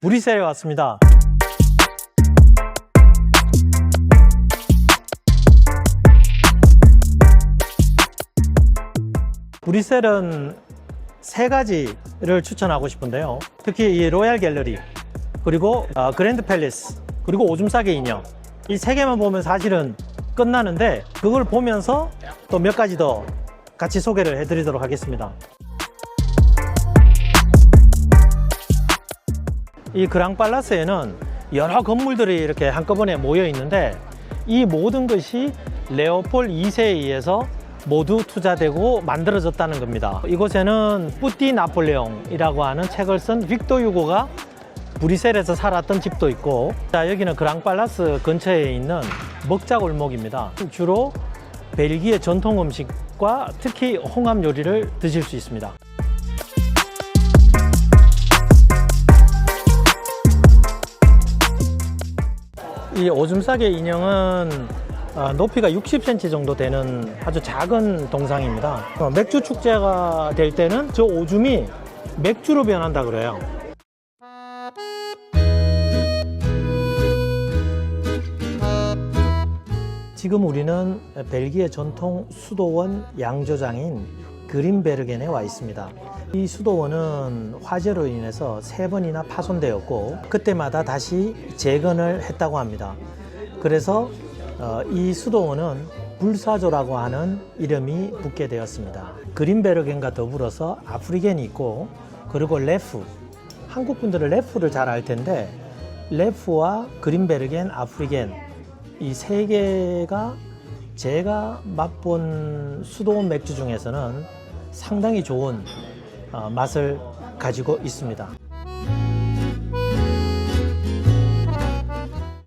브리셀에 왔습니다. 브리셀은 세 가지를 추천하고 싶은데요. 특히 이 로얄 갤러리, 그리고 어, 그랜드 팰리스, 그리고 오줌 싸개 인형. 이 세 개만 보면 사실은 끝나는데 그걸 보면서 또 몇 가지 더 같이 소개를 해드리도록 하겠습니다. 이 그랑 팔라스에는 여러 건물들이 이렇게 한꺼번에 모여 있는데 이 모든 것이 레오폴 2세에 의해서 모두 투자되고 만들어졌다는 겁니다. 이곳에는 뿌띠 나폴레옹이라고 하는 책을 쓴 빅토 유고가 브리셀에서 살았던 집도 있고 자 여기는 그랑팔라스 근처에 있는 먹자 골목입니다. 주로 벨기에 전통 음식과 특히 홍합 요리를 드실 수 있습니다. 이 오줌 싸개 인형은 어, 높이가 60cm 정도 되는 아주 작은 동상입니다. 어, 맥주 축제가 될 때는 저 오줌이 맥주로 변한다 그래요. 지금 우리는 벨기에 전통 수도원 양조장인 그린베르겐에 와 있습니다. 이 수도원은 화재로 인해서 세 번이나 파손되었고 그때마다 다시 재건을 했다고 합니다. 그래서 어, 이 수도원은 불사조라고 하는 이름이 붙게 되었습니다. 그린베르겐과 더불어서 아프리겐이 있고 그리고 레프 한국 분들은 레프를 잘 알 텐데 레프와 그린베르겐, 아프리겐 이 세 개가 제가 맛본 수도원 맥주 중에서는 상당히 좋은 어, 맛을 가지고 있습니다.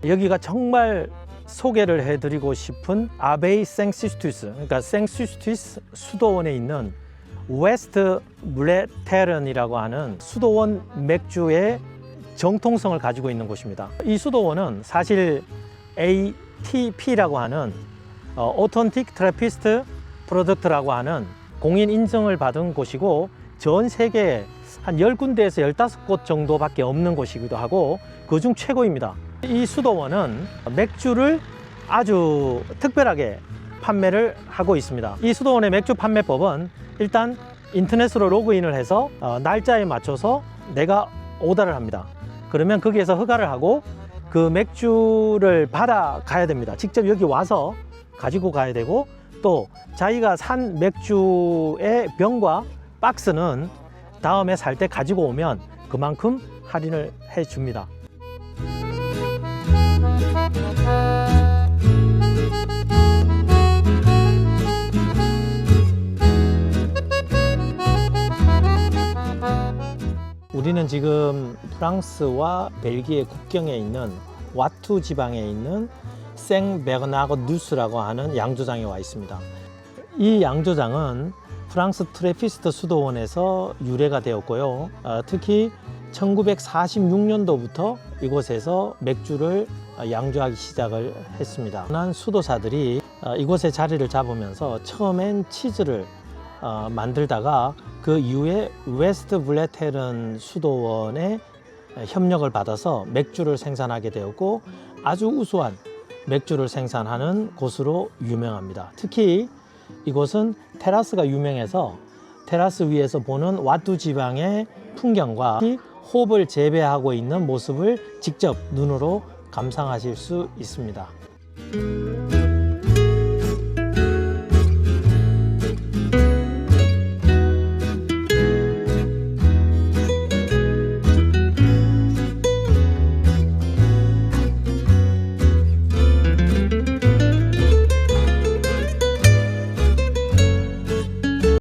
여기가 정말 소개를 해드리고 싶은 아베이 생시스투스, 그러니까 생시스투스 수도원에 있는 웨스트 블레테른이라고 하는 수도원 맥주의 정통성을 가지고 있는 곳입니다. 이 수도원은 사실 ATP라고 하는 어, 오턴틱 트래피스트 프로덕트라고 하는 공인 인증을 받은 곳이고 전 세계에 한 10군데에서 15곳 정도밖에 없는 곳이기도 하고 그중 최고입니다. 이 수도원은 맥주를 아주 특별하게 판매를 하고 있습니다. 이 수도원의 맥주 판매법은 일단 인터넷으로 로그인을 해서 어, 날짜에 맞춰서 내가 오더를 합니다. 그러면 거기에서 허가를 하고 그 맥주를 받아 가야 됩니다. 직접 여기 와서 가지고 가야 되고 또 자기가 산 맥주의 병과 박스는 다음에 살 때 가지고 오면 그만큼 할인을 해 줍니다. 우리는 지금 프랑스와 벨기에 국경에 있는 와투 지방에 있는 생베르나르 누스라고 하는 양조장에 와 있습니다. 이 양조장은 프랑스 트레피스트 수도원에서 유래가 되었고요. 어, 특히 1946년도부터 이곳에서 맥주를 양조하기 시작을 했습니다. 난 수도사들이 어, 이곳에 자리를 잡으면서 처음엔 치즈를 어, 만들다가 그 이후에 웨스트 블레테른 수도원의 협력을 받아서 맥주를 생산하게 되었고 아주 우수한 맥주를 생산하는 곳으로 유명합니다. 특히 이곳은 테라스가 유명해서 테라스 위에서 보는 와뚜 지방의 풍경과 홉을 재배하고 있는 모습을 직접 눈으로 감상하실 수 있습니다.